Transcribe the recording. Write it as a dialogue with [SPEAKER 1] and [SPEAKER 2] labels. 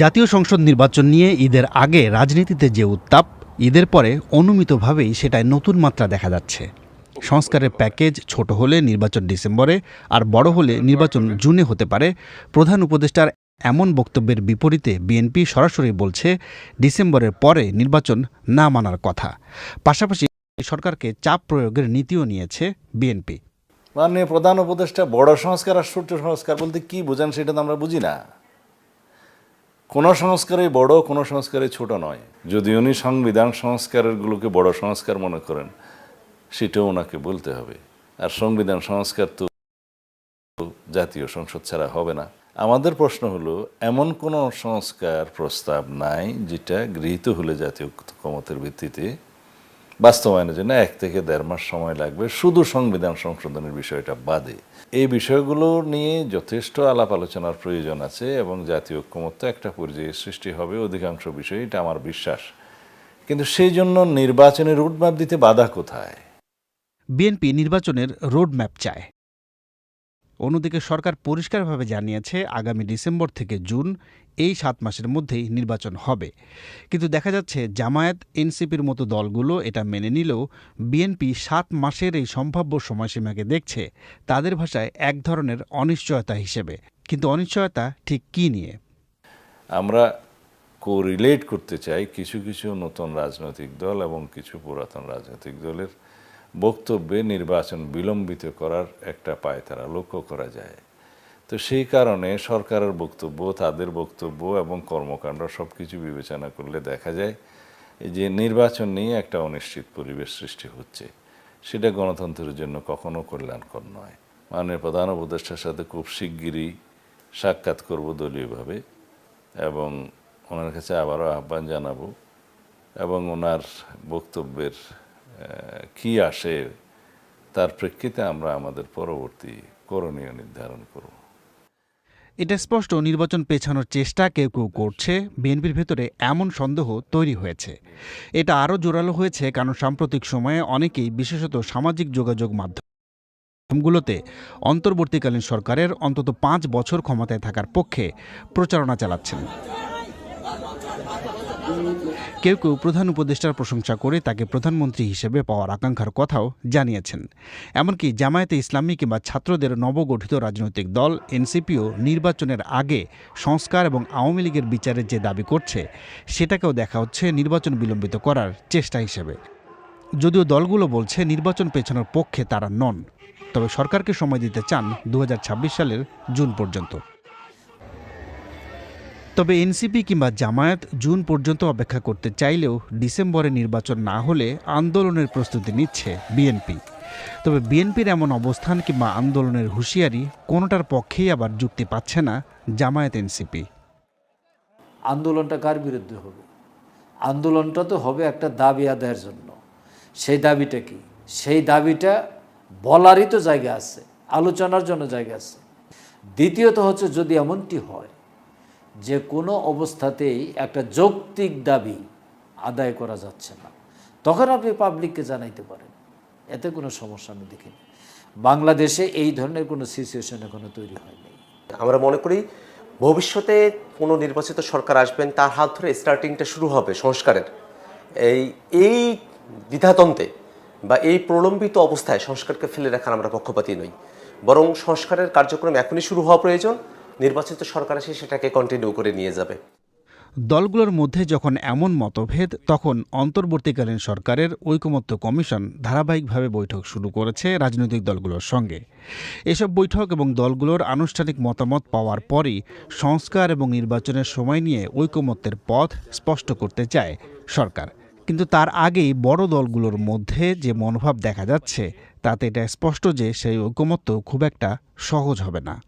[SPEAKER 1] জাতীয় সংসদ নির্বাচন নিয়ে ঈদের আগে রাজনীতিতে যে উত্তাপ, ঈদের পরে অনুমিতভাবেই সেটায় নতুন মাত্রা দেখা যাচ্ছে। সংস্কারের প্যাকেজ ছোট হলে নির্বাচন ডিসেম্বরে আর বড় হলে নির্বাচন জুনে হতে পারে। প্রধান উপদেষ্টার এমন বক্তব্যের বিপরীতে বিএনপি সরাসরি বলছে, ডিসেম্বরের পরে নির্বাচন না মানার কথা। পাশাপাশি সরকারকে চাপ প্রয়োগের নীতিও নিয়েছে বিএনপি।
[SPEAKER 2] মাননীয় প্রধান উপদেষ্টা, বড় সংস্কার আর ছোট্ট সংস্কার বলতে কি বোঝান সেটা তো আমরা বুঝি না। কোনো সংস্কারই বড়, কোনো সংস্কারে ছোট নয়। যদি উনি সংবিধান সংস্কারেরগুলোকে বড় সংস্কার মনে করেন, সেটাও ওনাকে বলতে হবে। আর সংবিধান সংস্কার তো জাতীয় সংসদ ছাড়া হবে না। আমাদের প্রশ্ন হলো, এমন কোনো সংস্কার প্রস্তাব নাই যেটা গৃহীত হলে জাতীয় ক্ষমতার ভিত্তিতে বাস্তবায়নের জন্য এক থেকে দেড় মাস সময় লাগবে, শুধু সংবিধান সংশোধনের বিষয়টা বাদে। এই বিষয়গুলো নিয়ে যথেষ্ট আলাপ আলোচনার প্রয়োজন আছে এবং জাতীয় ঐক্যমত্য একটা পর্যায়ে সৃষ্টি হবে, অধিকাংশ বিষয়ে এটা আমার বিশ্বাস। কিন্তু সেই জন্য নির্বাচনের রুটম্যাপ দিতে বাধা কোথায়?
[SPEAKER 1] বিএনপি নির্বাচনের রোডম্যাপ চায়। অন্যদিকে সরকার পরিষ্কারভাবে জানিয়েছে, আগামী ডিসেম্বর থেকে জুন এই সাত মাসের মধ্যেই নির্বাচন হবে। কিন্তু দেখা যাচ্ছে, জামায়াত, এনসিপির মতো দলগুলো এটা মেনে নিলেও বিএনপি সাত মাসের এই সম্ভাব্য সময়সীমাকে দেখছে, তাদের ভাষায় এক ধরনের অনিশ্চয়তা হিসেবে। কিন্তু অনিশ্চয়তা ঠিক কী নিয়ে?
[SPEAKER 2] আমরা কোরিলেট করতে চাই কিছু কিছু নতুন রাজনৈতিক দল এবং কিছু পুরাতন রাজনৈতিক দলের বক্তব্যে নির্বাচন বিলম্বিত করার একটা পায় তারা, লক্ষ্য করা যায়। তো সেই কারণে সরকারের বক্তব্য, তাদের বক্তব্য এবং কর্মকাণ্ড সব কিছু বিবেচনা করলে দেখা যায় যে নির্বাচন নিয়ে একটা অনিশ্চিত পরিবেশ সৃষ্টি হচ্ছে। সেটা গণতন্ত্রের জন্য কখনো কল্যাণকর নয়। মাননীয় প্রধান উপদেষ্টার সাথে খুব শিগগিরই সাক্ষাৎ করব দলীয়ভাবে এবং ওনার কাছে আবারও আহ্বান জানাব এবং ওনার বক্তব্যের কি আসে তার প্রেক্ষিতে আমরা আমাদের পরবর্তী করণীয় নির্ধারণ করব।
[SPEAKER 1] এটা স্পষ্ট, নির্বাচন পেছানোর চেষ্টা কেউ কেউ করছে। বিএনপির ভেতরে এমন সন্দেহ তৈরি হয়েছে। এটা আরও জোরালো হয়েছে কারণ সাম্প্রতিক সময়ে অনেকেই, বিশেষত সামাজিক যোগাযোগ মাধ্যমগুলোতে, অন্তর্বর্তীকালীন সরকারের অন্তত পাঁচ বছর ক্ষমতায় থাকার পক্ষে প্রচারণা চালাচ্ছেন। কেউ কেউ প্রধান উপদেষ্টার প্রশংসা করে তাকে প্রধানমন্ত্রী হিসেবে পাওয়ার আকাঙ্ক্ষার কথাও জানিয়েছেন। এমনকি জামায়াতে ইসলামী কিংবা ছাত্রদের নবগঠিত রাজনৈতিক দল, এনসিপিও নির্বাচনের আগে সংস্কার এবং আওয়ামী লীগের বিচারের যে দাবি করছে, সেটাকেও দেখা হচ্ছে নির্বাচন বিলম্বিত করার চেষ্টা হিসেবে। যদিও দলগুলো বলছে নির্বাচন পেছানোর পক্ষে তারা নন, তবে সরকারকে সময় দিতে চান দু হাজার ছাব্বিশ সালের জুন পর্যন্ত। তবে এনসিপি কিংবা জামায়াত জুন পর্যন্ত অপেক্ষা করতে চাইলেও ডিসেম্বরে নির্বাচন না হলে আন্দোলনের প্রস্তুতি নিচ্ছে বিএনপি। তবে বিএনপির এমন অবস্থান কিংবা আন্দোলনের হুঁশিয়ারি কোনোটার পক্ষেই আবার যুক্তি পাচ্ছে না জামায়াত এনসিপি।
[SPEAKER 3] আন্দোলনটা কার বিরুদ্ধে হবে? আন্দোলনটা তো হবে একটা দাবি আদায়ের জন্য। সেই দাবিটা কি? সেই দাবিটা বলারই তো জায়গা আছে, আলোচনার জন্য জায়গা আছে। দ্বিতীয়ত হচ্ছে যদি এমনটি হয় যে কোনো অবস্থাতেই একটা যৌক্তিক দাবি আদায় করা যাচ্ছে না। তখন আপনি পাবলিককে জানাইতে পারেন। এতে কোনো সমস্যা আমি দেখিনি। বাংলাদেশে এই ধরনের কোনো সিচুয়েশন এখনও তৈরি হয়নি।
[SPEAKER 4] আমরা মনে করি, ভবিষ্যতে কোনো নির্বাচিত সরকার আসবেন, তার হাত ধরে স্টার্টিংটা শুরু হবে সংস্কারের। এই এই দ্বিধাদ্বন্দ্বে বা এই প্রলম্বিত অবস্থায় সংস্কারকে ফেলে রাখার আমরা পক্ষপাতী নই। বরং সংস্কারের কার্যক্রম এখনই শুরু হওয়া প্রয়োজন। নির্বাচিত সরকার এসে সেটাকে কন্টিনিউ করে নিয়ে যাবে।
[SPEAKER 1] দলগুলোর মধ্যে যখন এমন মতভেদ, তখন অন্তর্বর্তীকালীন সরকারের ঐকমত্য কমিশন ধারাবাহিকভাবে বৈঠক শুরু করেছে রাজনৈতিক দলগুলোর সঙ্গে। এসব বৈঠক এবং দলগুলোর আনুষ্ঠানিক মতামত পাওয়ার পরই সংস্কার এবং নির্বাচনের সময় নিয়ে ঐকমত্যের পথ স্পষ্ট করতে চায় সরকার। কিন্তু তার আগেই বড় দলগুলোর মধ্যে যে মনোভাব দেখা যাচ্ছে, তাতে এটা স্পষ্ট যে সেই ঐকমত্য খুব একটা সহজ হবে না।